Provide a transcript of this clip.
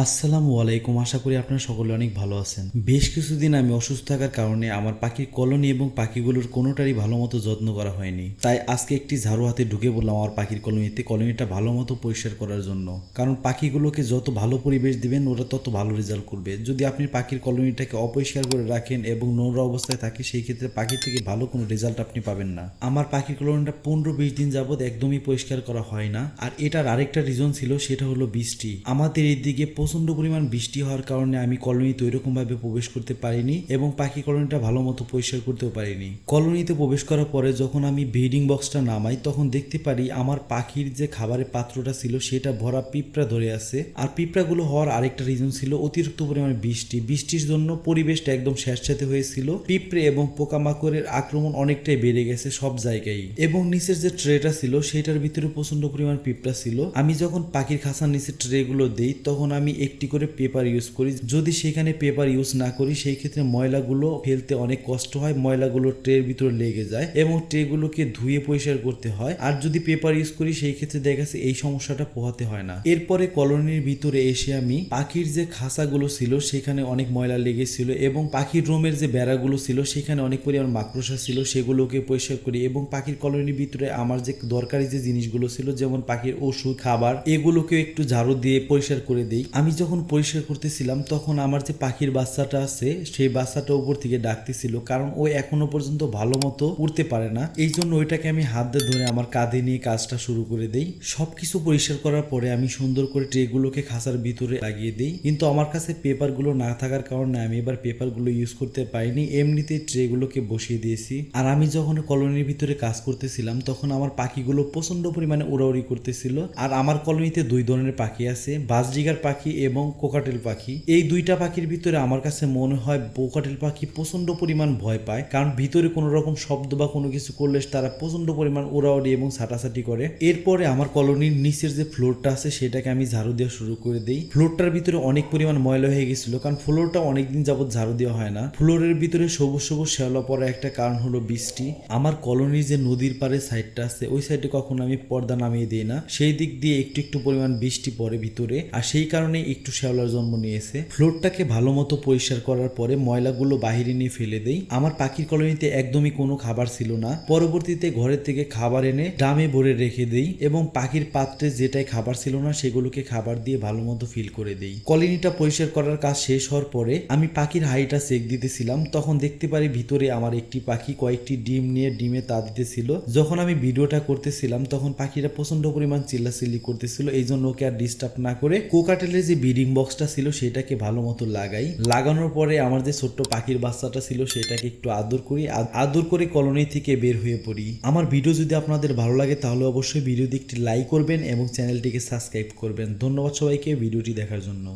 আসসালামু আলাইকুম। আশা করি আপনারা সকলে অনেক ভালো আছেন। বেশ কিছুদিন আমি অসুস্থ থাকার কারণে আমার পাখির কলোনি এবং পাখিগুলোর কোনোটারই ভালো মতো যত্ন করা হয়নি। তাই আজকে একটি ঝাড়ু হাতে ঢুকে বললাম আমার পাখির কলোনিতে কলোনিটা ভালো মতো পরিষ্কার করার জন্য। কারণ পাখিগুলোকে যত ভালো পরিবেশ দিবেন, ওরা তত ভালো রেজাল্ট করবে। যদি আপনি পাখির কলোনিটাকে অপরিষ্কার করে রাখেন এবং নোংরা অবস্থায় থাকে, সেই ক্ষেত্রে পাখি থেকে ভালো কোনো রেজাল্ট আপনি পাবেন না। আমার পাখির কলোনিটা পনেরো বিশ দিন যাবত একদমই পরিষ্কার করা হয় না। আর এটার আরেকটা রিজন ছিল, সেটা হলো বৃষ্টি। আমাদের এইদিকে প্রচণ্ড পরিমাণ বৃষ্টি হওয়ার কারণে আমি কলোনিতে ওইরকম ভাবে প্রবেশ করতে পারিনি এবং পাখি কলোনিটা ভালো মতো পরিষ্কার করতেও পারিনি। কলোনিতে প্রবেশ করার পরে যখন আমি ব্রিডিং বক্সটা নামাই, তখন দেখতে পারি আমার পাখির যে খাবারের পাত্রটা ছিল, সেটা ভরা পিঁপড়া ধরে আছে। আর পিঁপড়াগুলো হওয়ার আরেকটা রিজন ছিল অতিরিক্ত পরিমাণে বৃষ্টি। বৃষ্টির জন্য পরিবেশটা একদম স্যাঁতস্যাঁতে হয়েছিল। পিঁপড়ে এবং পোকামাকড়ের আক্রমণ অনেকটাই বেড়ে গেছে সব জায়গায় এবং নিচের যে ট্রেটা ছিল, সেটার ভিতরে প্রচণ্ড পরিমাণ পিঁপড়া ছিল। আমি যখন পাখির খাঁচার নিচে ট্রেগুলো দিই, তখন আমি একটি করে পেপার ইউজ করি। যদি সেখানে পেপার ইউজ না করি, সেই ক্ষেত্রে ময়লাগুলো ফেলতে অনেক কষ্ট হয়, ময়লাগুলো ট্রের ভিতরে লেগে যায় এবং ট্রেগুলোকে ধুয়ে পরিষ্কার করতে হয়। আর যদি পেপার ইউজ করি, সেই ক্ষেত্রে দেখা গেছে এই সমস্যাটা পোহাতে হয় না। এরপরে কলোনির ভিতরে এসে আমি পাখির যে খাঁচাগুলো ছিল, সেখানে অনেক ময়লা লেগেছিল এবং পাখির রোমের যে বেড়াগুলো ছিল, সেখানে অনেক পরিমাণ মাকড়সা ছিল, সেগুলোকে পরিষ্কার করি এবং পাখির কলোনির ভিতরে আমার যে দরকারি যে জিনিসগুলো ছিল, যেমন পাখির ওষুধ, খাবার এগুলোকে একটু ঝাড়ু দিয়ে পরিষ্কার করে দিই। আমি যখন পরিষ্কার করতেছিলাম, তখন আমার যে পাখির বাচ্চাটা আছে, সেই বাচ্চাটা উপর থেকে ডাকতেছিল, কারণ ও এখনও পর্যন্ত ভালো মতো উঠতে পারে না। এই জন্য ওইটাকে আমি হাত দিয়ে ধরে আমার কাঁধে নিয়ে কাজটা শুরু করে দেই। সবকিছু পরিষ্কার করার পরে আমি সুন্দর করে ট্রেগুলোকে খাঁচার ভিতরে লাগিয়ে দিই। কিন্তু আমার কাছে পেপারগুলো না থাকার কারণে আমি এবার পেপারগুলো ইউজ করতে পারিনি, এমনিতেই ট্রেগুলোকে বসিয়ে দিয়েছি। আর আমি যখন কলোনির ভিতরে কাজ করতেছিলাম, তখন আমার পাখিগুলো প্রচণ্ড পরিমাণে উড়াউড়ি করতেছিল। আর আমার কলোনিতে দুই ধরনের পাখি আছে বাজডিগার পাখি এবং কোকাটেল পাখি। এই দুইটা পাখির ভিতরে আমার কাছে মনে হয় কোকাটেল পাখি প্রচণ্ড পরিমাণ ভয় পায়, কারণ ভিতরে কোনো রকম শব্দ বা কোনো কিছু করলে তারা প্রচণ্ড পরিমাণ উড়াউড়ি এবং ছাটাছাটি করে। এরপরে আমার কলোনির নিচের যে ফ্লোরটা আছে, সেটাকে আমি ঝাড়ু দেওয়া শুরু করে দিই। ফ্লোরটার ভিতরে অনেক পরিমাণ ময়লা হয়ে গেছিল, কারণ ফ্লোরটা অনেকদিন যাবত ঝাড়ু দেওয়া হয় না। ফ্লোরের ভিতরে সবুজ সবুজ শ্যাওলা পড়ার একটা কারণ হলো বৃষ্টি। আমার কলোনির যে নদীর পাড়ে সাইডটা আছে, ওই সাইডে কখনো আমি পর্দা নামিয়ে দিই না। সেই দিক দিয়ে একটু একটু পরিমাণ বৃষ্টি পড়ে ভিতরে। আর সেই কারণে একটু শ্যাওলার জন্ম নিয়েছে। ফ্লোরটাকে ভালো মতো পরিষ্কার করার পরে ময়লাগুলো বাহিরে নিয়ে ফেলে দেই। আমার পাখির কলোনিতে একদমই কোনো খাবার ছিল না। পরবর্তীতে ঘরের থেকে খাবার এনে ড্রামে ভরে রেখে দেই এবং পাখির পাত্রে যেটাই খাবার ছিল না সেগুলোকে খাবার দিয়ে ভালো মতো ফিল করে দেই। কলোনিটা পরিষ্কার করার কাজ শেষ হওয়ার পরে আমি পাখির হাইটা চেক দিতেছিলাম। তখন দেখতে পারি ভিতরে আমার একটি পাখি কয়েকটি ডিম নিয়ে ডিমে তা দিতেছিল। যখন আমি ভিডিওটা করতেছিলাম তখন পাখিরা প্রচণ্ড পরিমাণ চিল্লাচিল্লি করতেছিল। এই জন্য ওকে আর ডিস্টার্ব না করে কোকাটেলের যে বিডিং বক্সটা ছিল সেটাকে ভালো মতো লাগাই। লাগানোর পরে আমার যে ছোট্ট পাখির বাচ্চাটা ছিল সেটাকে একটু আদর করি। আদ- আদর করে কলোনি থেকে বের হয়ে পড়ি। আমার ভিডিও যদি আপনাদের ভালো লাগে তাহলে অবশ্যই ভিডিও একটি লাইক করবেন এবং চ্যানেলটিকে সাবস্ক্রাইব করবেন। ধন্যবাদ সবাইকে ভিডিওটি দেখার জন্য।